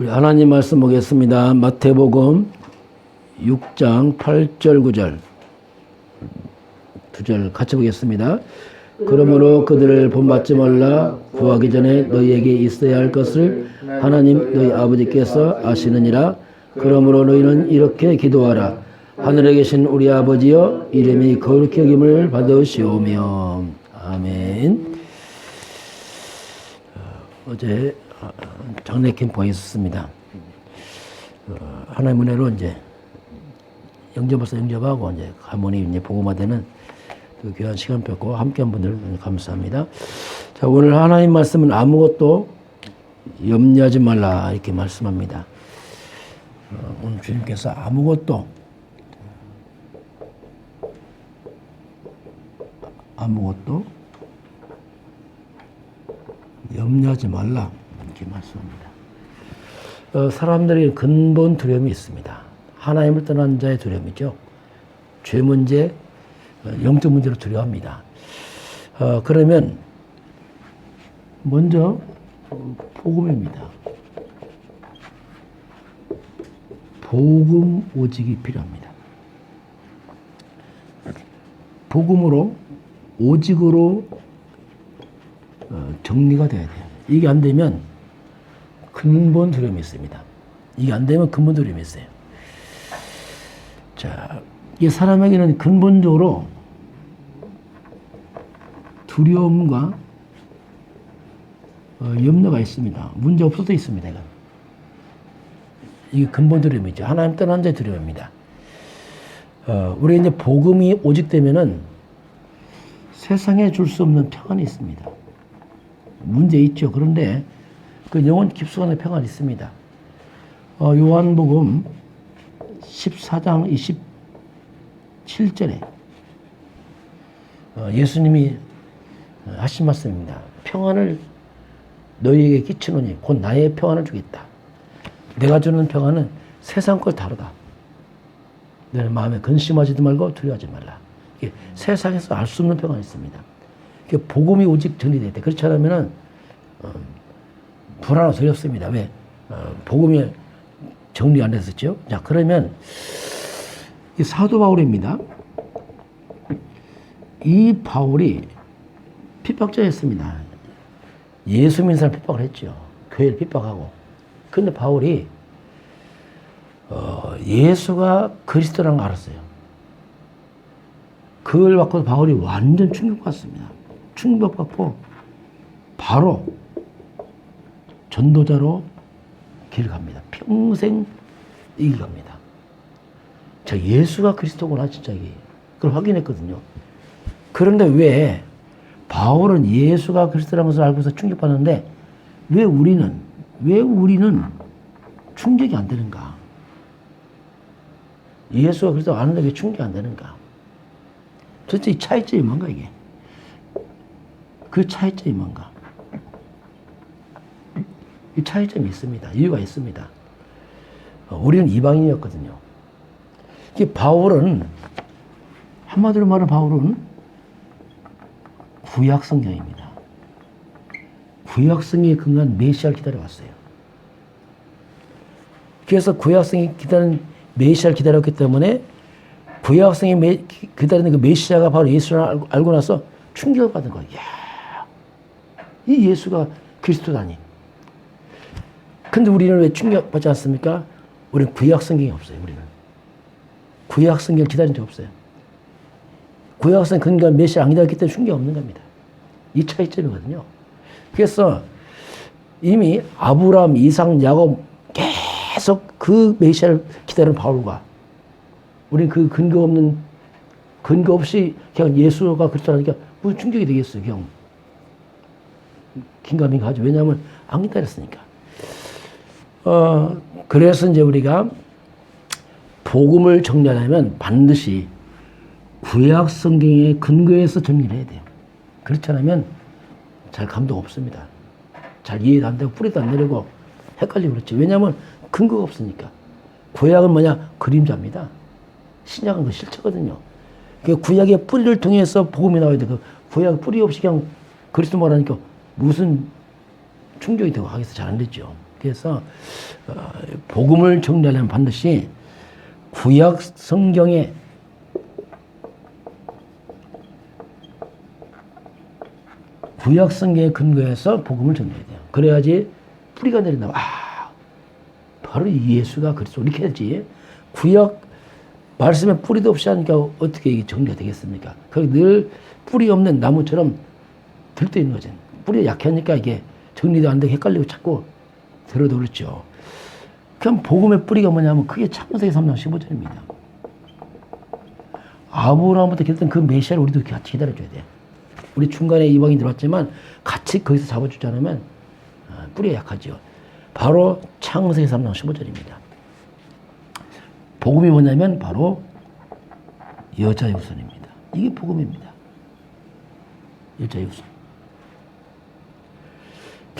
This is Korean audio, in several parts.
우리 하나님 말씀 보겠습니다. 마태복음 6장 8절 9절. 두 절 같이 보겠습니다. 그러므로 그들을 본받지 말라. 구하기 전에 너희에게 있어야 할 것을 하나님 너희 아버지께서 아시느니라. 그러므로 너희는 이렇게 기도하라. 하늘에 계신 우리 아버지여 이름이 거룩히 여김을 받으시오며. 아멘. 어, 어제 어, 장례 캠프가 있었습니다. 어, 하나님 은혜로 이제 영접해서 영접하고 이제 가문이 이제 복음화되는 그 귀한 시간 뵙고 함께한 분들 감사합니다. 자 오늘 하나님 말씀은 아무것도 염려하지 말라 이렇게 말씀합니다. 어, 오늘 주님께서 아무것도 아무것도 염려하지 말라 이렇게 말씀합니다. 어, 사람들이 근본 두려움이 있습니다. 하나님을 떠난 자의 두려움이죠. 죄 문제, 어, 영적 문제로 두려워합니다. 어, 그러면 먼저 어, 복음입니다. 복음 오직이 필요합니다. 복음으로 오직으로 어, 정리가 돼야 돼요. 이게 안 되면 근본 두려움이 있습니다. 이게 안 되면 근본 두려움이 있어요. 자, 이 사람에게는 근본적으로 두려움과 어, 염려가 있습니다. 문제 없어도 있습니다. 이건. 이게 근본 두려움이죠. 하나님 떠난 자의 두려움입니다. 어, 우리 이제 복음이 오직되면은 세상에 줄 수 없는 평안이 있습니다. 문제 있죠. 그런데 그 영원 깊숙한 평안이 있습니다. 어, 요한복음 14장 27절에 어, 예수님이 하신 말씀입니다. 평안을 너희에게 끼치노니 곧 나의 평안을 주겠다. 내가 주는 평안은 세상 걸 다르다. 내 마음에 근심하지도 말고 두려워하지 말라. 이게 세상에서 알 수 없는 평안이 있습니다. 이게 복음이 오직 정리될 때 그렇지 않으면은 어, 불안하고 두렵습니다. 왜? 어, 복음이 정리 안 됐었죠? 자, 그러면 이 사도 바울입니다. 이 바울이 핍박자였습니다. 예수 믿는 사람 핍박을 했죠. 교회를 핍박하고. 근데 바울이 어, 예수가 그리스도라는 걸 알았어요. 그걸 받고 바울이 완전 충격받습니다. 충격받고 바로 전도자로 길 갑니다. 평생 이길 갑니다. 저 예수가 그리스도구나 진짜 이게 그걸 확인했거든요. 그런데 왜 바울은 예수가 그리스도라는 것을 알고서 충격받는데 왜 우리는 왜 우리는 충격이 안 되는가? 예수가 그리스도 아는데 왜 충격이 안 되는가? 도대체 이 차이점이 뭔가 이게? 그 차이점이 뭔가? 이 차이점이 있습니다. 이유가 있습니다. 어, 우리는 이방인이었거든요. 이 바울은 한마디로 말하면 바울은 구약 성경입니다. 구약 성경에 근거한 메시아를 기다려왔어요. 그래서 구약 성경이 기다리는 메시아를 기다렸기 때문에 구약 성경이 기다리는 그 메시아가 바로 예수를 알고, 나서 충격을 받은 거예요. 야, 이 예수가 그리스도다니. 근데 우리는 왜 충격받지 않습니까? 우리는 구약 성경이 없어요, 우리는. 구약 성경을 기다린 적 없어요. 구약 성경 근거한 메시아 안 기다렸기 때문에 충격 없는 겁니다. 이 차이점이거든요. 그래서 이미 아브라함, 이상, 야곱 계속 그 메시아를 기다리는 바울과 우리는 그 근거 없는 근거 없이 그냥 예수가 그리스도라니까 무슨 충격이 되겠어요, 그냥. 긴가민가 하죠. 왜냐하면 안 기다렸으니까. 어, 그래서 이제 우리가 복음을 정리하려면 반드시 구약 성경의 근거에서 정리를 해야 돼요. 그렇지 않으면 잘 감동 없습니다. 잘 이해도 안 되고 뿌리도 안 내리고 헷갈리고 그렇지. 왜냐하면 근거가 없으니까. 구약은 뭐냐? 그림자입니다. 신약은 그 실체거든요. 그 구약의 뿌리를 통해서 복음이 나와야 돼. 그 구약 뿌리 없이 그냥 그리스도 말하니까 무슨 충격이 되고 하겠어. 잘 안 됐죠. 그래서 어, 복음을 정리하려면 반드시 구약 성경에 구약 성경에 근거해서 복음을 정리해야 돼요. 그래야지 뿌리가 내린다. 아, 바로 이 예수가 그리스도 이렇게 해야지. 구약 말씀에 뿌리도 없이 하니까 어떻게 이게 정리가 되겠습니까? 거기 늘 뿌리 없는 나무처럼 들떠 있는 거죠. 뿌리가 약하니까 이게 정리도 안 되고 헷갈리고 자꾸 들어도 그렇죠. 그럼 복음의 뿌리가 뭐냐면 그게 창세기 3장 15절입니다. 아브라함부터 기다렸던 그 메시아를 우리도 같이 기다려줘야 돼. 우리 중간에 이방인 들어왔지만 같이 거기서 잡아주지 않으면 어, 뿌리가 약하죠. 바로 창세기 3장 15절입니다. 복음이 뭐냐면 바로 여자 유선입니다. 이게 복음입니다. 여자 유선. 그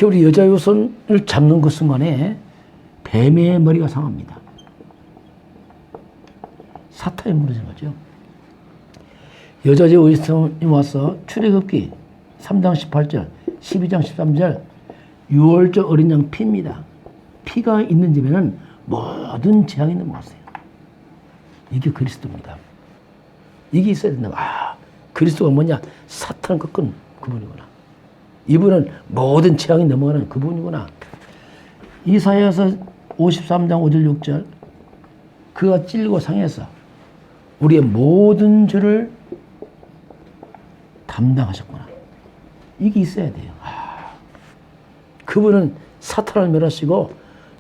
우리 여자 유선을 잡는 그 순간에 뱀의 머리가 상합니다. 사탄이 무너진 거죠. 여자의 의성이 와서 출애굽기 3장 18절, 12장 13절, 6월절 어린 양 피입니다. 피가 있는 집에는 모든 재앙이 넘어갔어요. 이게 그리스도입니다. 이게 있어야 된다. 아, 그리스도가 뭐냐? 사탄을 꺾은 그분이구나. 이분은 모든 재앙이 넘어가는 그분이구나. 이사야서 53장 5절 6절 그가 찔고 상해서 우리의 모든 죄를 담당하셨구나. 이게 있어야 돼요. 아, 그분은 사탄을 멸하시고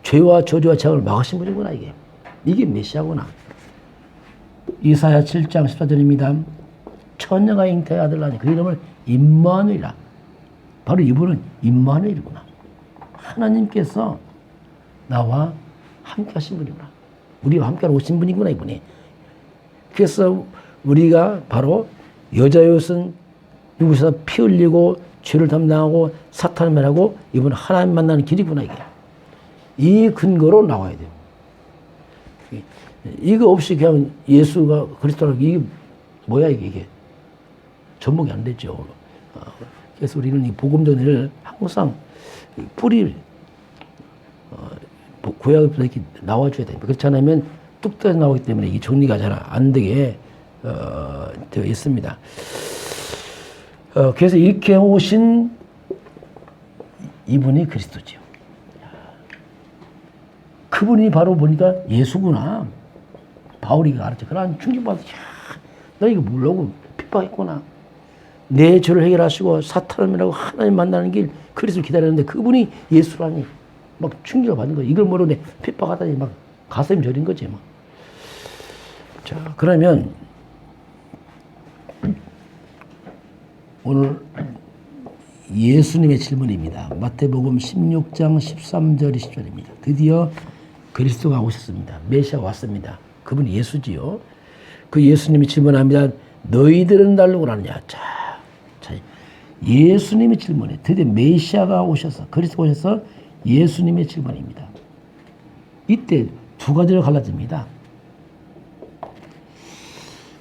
죄와 저주와 재앙을 막으신 분이구나 이게. 이게 메시아구나. 이사야 7장 14절입니다. 처녀가 잉태의 아들 낳으니 그 이름을 임마누이라. 바로 이분은 임마누이구나. 하나님께서 나와 함께 하신 분이구나. 우리와 함께 오신 분이구나 이분이. 그래서 우리가 바로 여자였은 이곳에서 피 흘리고 죄를 담당하고 사탄을 멸하고 이분 하나님 만나는 길이구나 이게. 이 근거로 나와야 돼요. 이거 없이 그냥 예수가 그리스도라 이게 뭐야 이게 접목이 안 되죠. 어, 그래서 우리는 이 복음 전을 항상 뿌리를 어, 구약에서 이렇게 나와줘야 됩니다. 그렇지 않으면 뚝 떨어져 나오기 때문에 이 정리가 잘 안 되게 어, 되어 있습니다. 어, 그래서 이렇게 오신 이분이 그리스도지요. 그분이 바로 보니까 예수구나. 바울이가 알았죠. 그러나 충격받아서, 야, 너 이거 모르고 핍박했구나. 내 죄를 해결하시고 사탄을 멸하고 하나님 만나는 길 그리스도를 기다렸는데 그분이 예수라니 막 충격을 받는 거예요. 이걸 모르고 내 핍박하다니 막 가슴이 저린 거지 막. 자, 그러면 오늘 예수님의 질문입니다. 마태복음 16장 13절 20절입니다. 드디어 그리스도가 오셨습니다. 메시아가 왔습니다. 그분이 예수지요. 그 예수님이 질문합니다. 너희들은 날로 오라느냐. 예수님의 질문에 드디어 메시아가 오셔서 그리스도가 오셔서 예수님의 질문입니다. 이때 두 가지로 갈라집니다.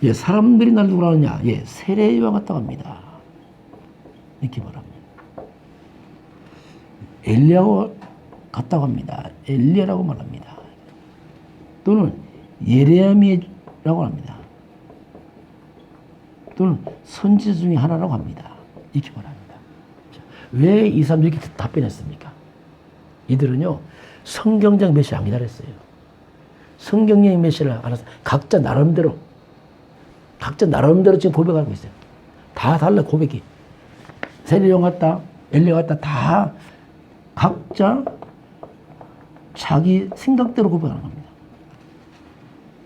예, 사람들이 날 누구라느냐? 예, 세례와 같다고 합니다. 이렇게 말합니다. 엘리야고 같다고 합니다. 엘리야라고 말합니다. 또는 예레미야라고 합니다. 또는 선지 중에 하나라고 합니다. 이렇게 말합니다. 왜 이 사람들이 이렇게 답변했습니까? 이들은요, 성경적 메시를 안 기다렸어요. 성경적 메시를 알아서 각자 나름대로, 각자 나름대로 지금 고백하고 있어요. 다 달라, 고백이. 세례용 같다, 엘리 같다, 다 각자 자기 생각대로 고백하는 겁니다.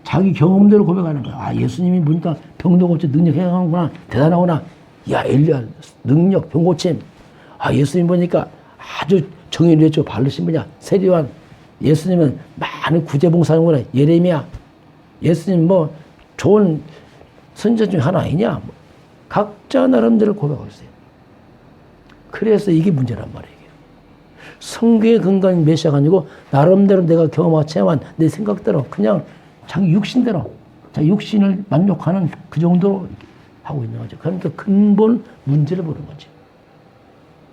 자기 경험대로 고백하는 거야. 아, 예수님이 보니까 병도 고쳐 능력 행하는구나. 대단하구나. 야, 엘리야, 능력, 병 고침. 아, 예수님 보니까 아주 정의를 했죠. 바르신 분이야. 세리완. 예수님은 많은 구제봉사하는구나. 예레미야. 예수님 뭐 좋은 선자 중에 하나 아니냐. 각자 나름대로 고백하고 있어요. 그래서 이게 문제란 말이에요. 성경의 근거인 메시아가 아니고 나름대로 내가 경험하고 체험한 내 생각대로 그냥 자기 육신대로 자기 육신을 만족하는 그 정도로 하고 있는 거죠. 그러니까 근본 문제를 보는 거죠.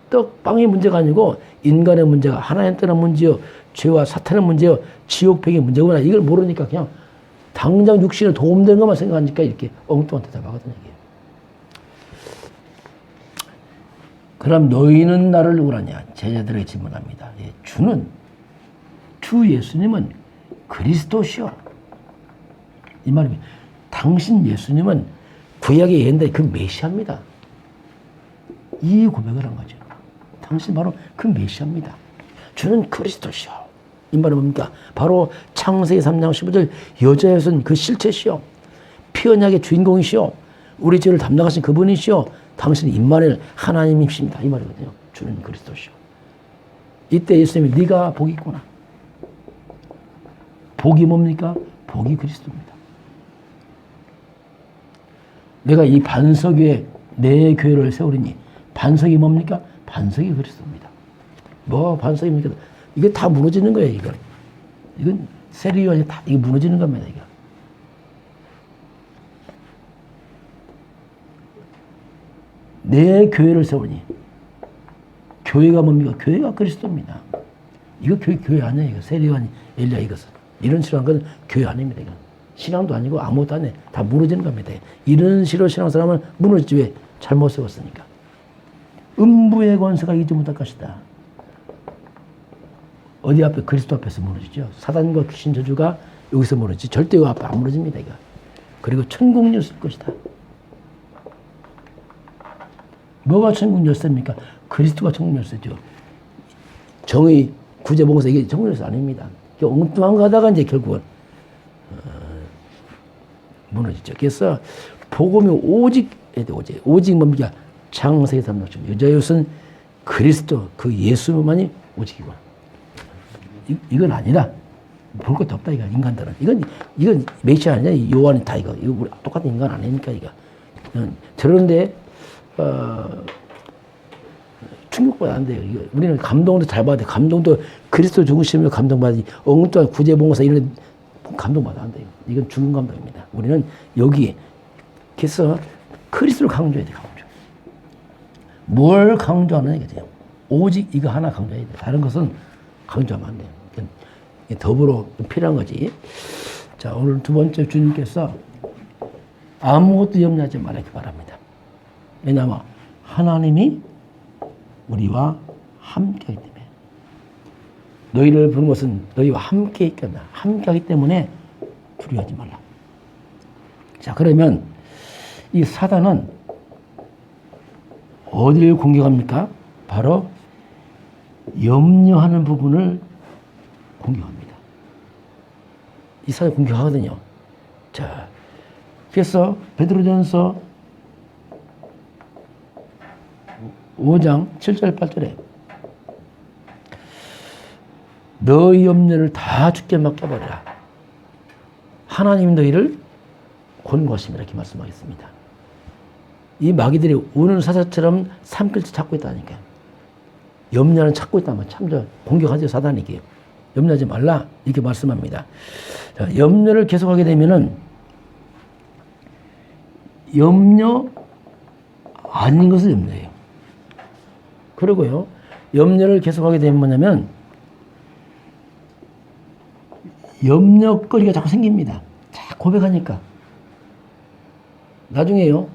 떡, 빵의 문제가 아니고 인간의 문제가 하나님 떠난 문제요. 죄와 사탄의 문제요. 지옥백의 문제구나. 이걸 모르니까 그냥 당장 육신에 도움되는 것만 생각하니까 이렇게 엉뚱한 대답하거든요. 이게. 그럼 너희는 나를 누구라냐? 제자들에게 질문합니다. 예, 주는 주 예수님은 그리스도시요. 이 말이 당신 예수님은 구약의 옛날 그 메시아입니다. 이 고백을 한 거죠. 당신 바로 그 메시아입니다. 주는 그리스도시요. 이 말은 뭡니까? 바로 창세기 3장 15절 여자에서는 그 실체시요. 피언약의 주인공이시요. 우리 죄를 담당하신 그분이시요. 당신은 임마nuel 하나님이십니다. 이 말이거든요. 주는 그리스도시요. 이때 예수님이 네가 복이 있구나. 복이 뭡니까? 복이 그리스도입니다. 내가 이 반석 위에 내 교회를 세우리니 반석이 뭡니까? 반석이 그리스도입니다. 뭐 반석입니까? 이게 다 무너지는 거예요, 이거. 이건 세리온이 다 이게 무너지는 겁니다, 이거. 내 교회를 세우니 교회가 뭡니까? 교회가 그리스도입니다. 이거 교회, 교회 아니에요. 이거 세리완 엘리야 이것은. 이런 식으로 한건 교회 아닙니다. 이건. 신앙도 아니고 아무것도 아니에요. 다 무너지는 겁니다. 이런 식으로 신앙 사람은 무너지지 왜? 잘못 세웠으니까. 음부의 권세가 이기지 못할 것이다. 어디 앞에 그리스도 앞에서 무너지죠. 사단과 귀신 저주가 여기서 무너지지. 절대 요 앞에 안 무너집니다. 이거. 그리고 천국 열쇠일 것이다. 뭐가 천국 열쇠입니까? 그리스도가 천국 열쇠죠. 정의, 구제, 봉사 이게 천국 열쇠 아닙니다. 엉뚱한 거 하다가 이제 결국은 어, 무너지죠. 그래서 복음이 오직 오직 오직 뭡니까? 창세기 3장 여자였은 그리스도 그 예수만이 오직이고 이, 이건 아니다. 볼 것도 없다 이거 인간들은 이건 이건 메시아 아니야 요한이 다 이거 이거 우리 똑같은 인간 아닙니까 이거 저런데 어, 충격받아 안 돼요. 이거 우리는 감동도 잘 받아야 돼. 감동도 그리스도 죽으시면 감동받지. 엉뚱한 구제봉사 이런 감동받아 안 돼요. 이건 죽은 감동입니다. 우리는 여기 그래서 그리스도를 강조해야 돼. 강조. 뭘 강조하느냐 이거죠. 오직 이거 하나 강조해야 돼. 다른 것은 강조하면 안 돼요. 더불어 필요한 거지. 자, 오늘 두 번째 주님께서 아무것도 염려하지 말기 바랍니다. 왜냐하면 하나님이 우리와 함께하기 때문에 너희를 부른 것은 너희와 함께 있겠다. 함께하기 때문에 두려워하지 말라. 자, 그러면 이 사단은 어디를 공격합니까? 바로 염려하는 부분을 공격합니다. 이 사회 공격하거든요. 자, 그래서 베드로전서 5장 7절 8절에 너희 염려를 다 죽게 맡겨버리라. 하나님 너희를 권고하십니다. 이렇게 말씀하겠습니다. 이 마귀들이 우는 사자처럼 삼킬지 찾고 있다니까. 염려는 찾고 있다면 참저 공격하죠 사단이게. 염려하지 말라 이렇게 말씀합니다. 자, 염려를 계속하게 되면은 염려 아닌 것을 염려해요. 그리고요 염려를 계속하게 되면 뭐냐면 염려거리가 자꾸 생깁니다. 자 고백하니까 나중에요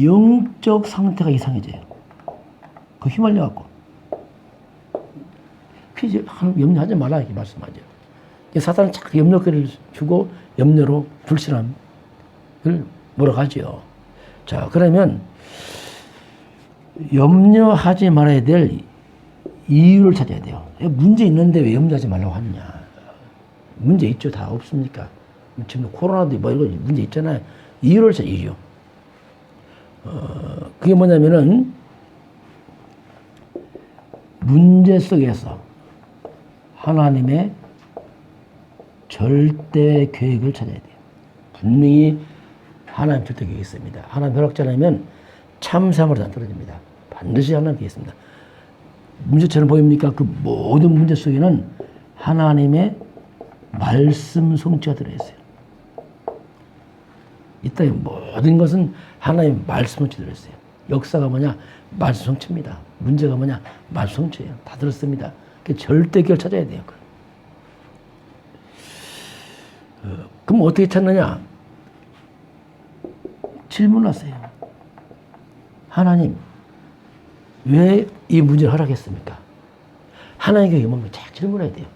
영적 상태가 이상해져요. 그 휘말려 갖고 피지 염려하지 말라 이렇게 말씀하죠. 사단은 자꾸 염려거리를 주고 염려로 불신함을 몰아가죠. 자 그러면 염려하지 말아야 될 이유를 찾아야 돼요. 문제 있는데 왜 염려하지 말라고 하느냐. 문제 있죠. 다 없습니까? 지금 코로나도 뭐 이거 문제 있잖아요. 이유를 찾아야죠. 어, 그게 뭐냐면은 문제 속에서 하나님의 절대 계획을 찾아야 돼요. 분명히 하나님 절대 계획이 있습니다. 하나님 벼락자라면 참상으로 안 떨어집니다. 반드시 하나님 계획이 있습니다. 문제처럼 보입니까? 그 모든 문제 속에는 하나님의 말씀 성취가 들어있어요. 이 땅의 모든 것은 하나님의 말씀 성취 들어있어요. 역사가 뭐냐? 말씀 성취입니다. 문제가 뭐냐? 말성취예요. 다 들었습니다. 그 절대 결 찾아야 돼요. 어, 그럼 어떻게 찾느냐? 질문하세요. 하나님, 왜 이 문제를 허락했습니까? 하나님께 의문을 잘 질문해야 돼요.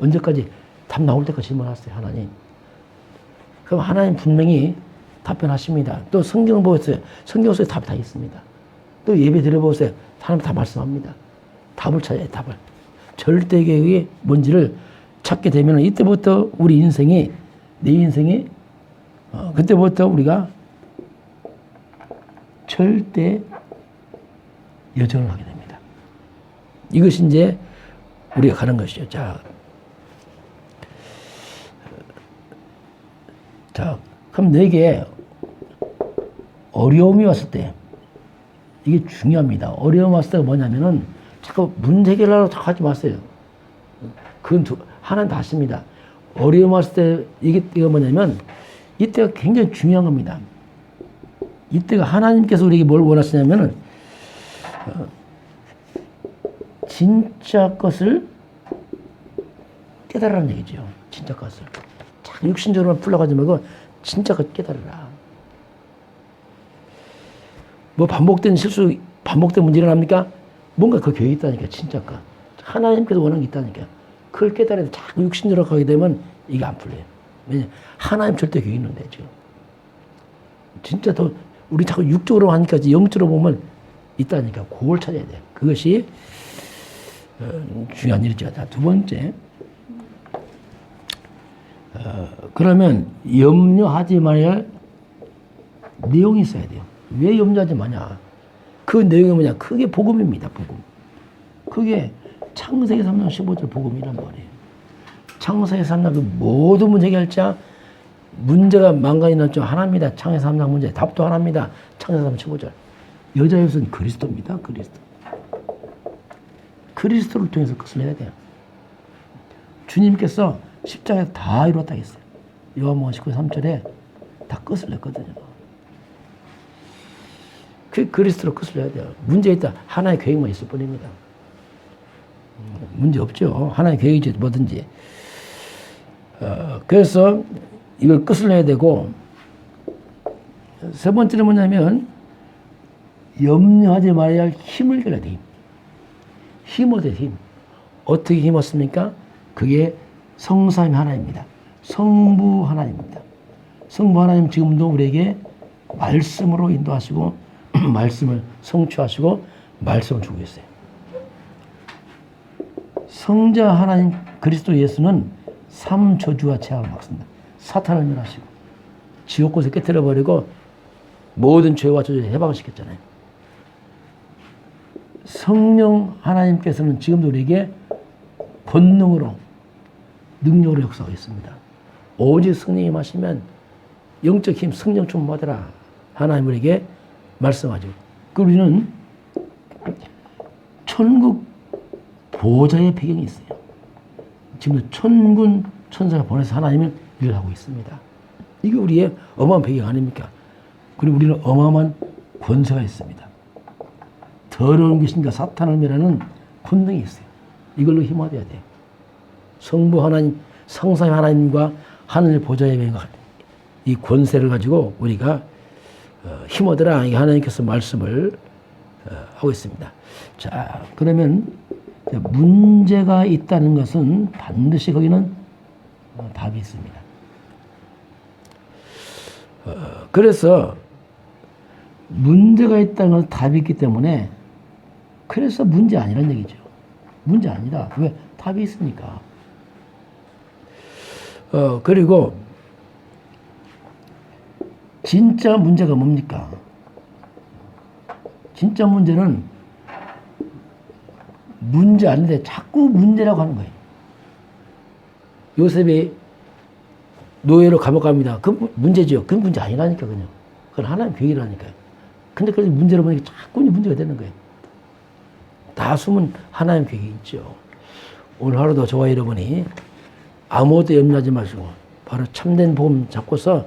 언제까지 답 나올 때까지 질문하세요, 하나님. 그럼 하나님 분명히 답변하십니다. 또 성경을 보세요. 성경 속에 답이 다 있습니다. 또 예배 드려보세요. 하나님 다 말씀합니다. 답을 찾아야 돼, 답을. 절대계획이 뭔지를 찾게 되면 이때부터 우리 인생이, 내 인생이, 어, 그때부터 우리가 절대 여정을 하게 됩니다. 이것이 이제 우리가 가는 것이죠. 자, 자, 그럼 내게 어려움이 왔을 때 이게 중요합니다. 어려움 왔을 때가 뭐냐면은 자꾸 문제 해결하려고 자꾸 하지 마세요. 그건 두, 하나는 다 아십니다. 어려움 왔을 때 이게 이거 뭐냐면 이때가 굉장히 중요한 겁니다. 이때가 하나님께서 우리에게 뭘 원하시냐면은 어, 진짜 것을 깨달으라는 얘기죠. 진짜 것을. 자꾸 육신적으로만 풀러가지 말고 진짜 것 깨달으라. 뭐 반복된 실수, 반복된 문제 일어납니까? 뭔가 그 교회 있다니까, 진짜 것. 하나님께서 원하는 게 있다니까. 그걸 깨달아야 돼. 자꾸 육신적으로 가게 되면 이게 안 풀려요. 왜냐 하나님 절대 교회 있는데, 지금. 진짜 더, 우리 자꾸 육적으로 하니까 영적으로 보면 있다니까. 그걸 찾아야 돼. 그것이 어, 중요한 일이죠. 자, 두 번째. 어, 그러면 염려하지 말아야 할 내용이 있어야 돼요. 왜 염려하지 마냐? 그 내용이 뭐냐? 그게 복음입니다. 복음. 그게 창세기 3장 15절 복음이란 말이에요. 창세기 3장 그 모든 문제 해결자 문제가 망가지 났죠. 하나입니다. 창세기 3장 문제 답도 하나입니다. 창세기 3장 15절. 여자의 것은 그리스도입니다. 그리스도. 그리스도를 통해서 그것을 해야 돼요. 주님께서 십자가에 다 이뤘다 했어요. 요한복음 19, 3절에 다 끝을 냈거든요. 그 그리스도로 끝을 내야 돼요. 문제 있다. 하나의 계획만 있을 뿐입니다. 음, 문제 없죠. 하나의 계획이지 뭐든지. 어, 그래서 이걸 끝을 내야 되고 세 번째는 뭐냐면 염려하지 말아야 할 힘을 길어야 돼. 힘. 힘을 대 힘. 어떻게 힘었습니까? 그게 성삼 하나입니다. 성부 하나입니다. 성부 하나님 지금도 우리에게 말씀으로 인도하시고 말씀을 성취하시고 말씀을 주고 계세요. 성자 하나님 그리스도 예수는 삼저주와 재앙을 막습니다. 사탄을 멸하시고 지옥곳에 깨뜨려 버리고 모든 죄와 저주를 해방시켰잖아요. 성령 하나님께서는 지금도 우리에게 권능으로 능력으로 역사하고 있습니다. 오직 성령이 마시면 영적 힘, 성령 좀 받으라. 하나님 우리에게 말씀하죠. 그 우리는 천국 보좌의 배경이 있어요. 지금 천군 천사가 보내서 하나님을 일을 하고 있습니다. 이게 우리의 어마어마한 배경 아닙니까? 그리고 우리는 어마어마한 권세가 있습니다. 더러운 귀신과 사탄을 멸하는 권능이 있어요. 이걸로 힘받아야 돼요. 성부 하나님, 성삼 하나님과 하늘 보좌의 배경이 이 권세를 가지고 우리가 어, 힘얻으라 하나님께서 말씀을 어, 하고 있습니다. 자, 그러면 문제가 있다는 것은 반드시 거기는 어, 답이 있습니다. 그래서 문제가 있다는 것은 답이 있기 때문에 그래서 문제 아니란 얘기죠. 문제 아니다. 왜? 답이 있으니까. 어, 그리고 진짜 문제가 뭡니까? 진짜 문제는 문제 아닌데 자꾸 문제라고 하는 거예요. 요셉이 노예로 감옥 갑니다. 그 문제죠. 그 문제 아니라니까 그냥. 그건 하나님 계획이라니까요. 근데 그걸 문제로 보니까 자꾸 문제가 되는 거예요. 다 숨은 하나님 계획이 있죠. 오늘 하루도 저와 여러분이 아무것도 염려하지 마시고 바로 참된 복음 잡고서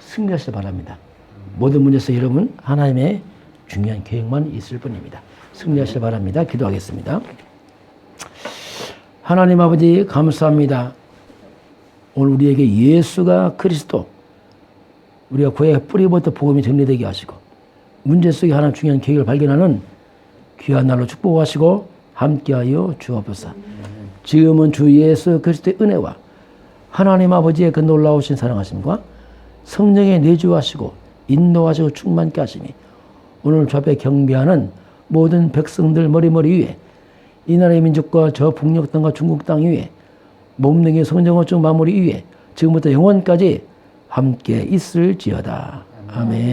승리하시기 바랍니다. 모든 문제에서 여러분 하나님의 중요한 계획만 있을 뿐입니다. 승리하시길 바랍니다. 기도하겠습니다. 하나님 아버지 감사합니다. 오늘 우리에게 예수가 그리스도 우리가 고향의 뿌리부터 복음이 정리되게 하시고 문제 속에 하나 중요한 계획을 발견하는 귀한 날로 축복하시고 함께하여 주옵소서. 지금은 주 예수 그리스도의 은혜와 하나님 아버지의 그 놀라우신 사랑하심과 성령의 내주하시고 인도하시고 충만케 하심이 오늘 주 앞에 경배하는 모든 백성들 머리머리 위에 이 나라의 민족과 저 북녘 땅과 중국 땅 위에 몸능의 성정어중 마무리 위에 지금부터 영원까지 함께 있을지어다. 아멘.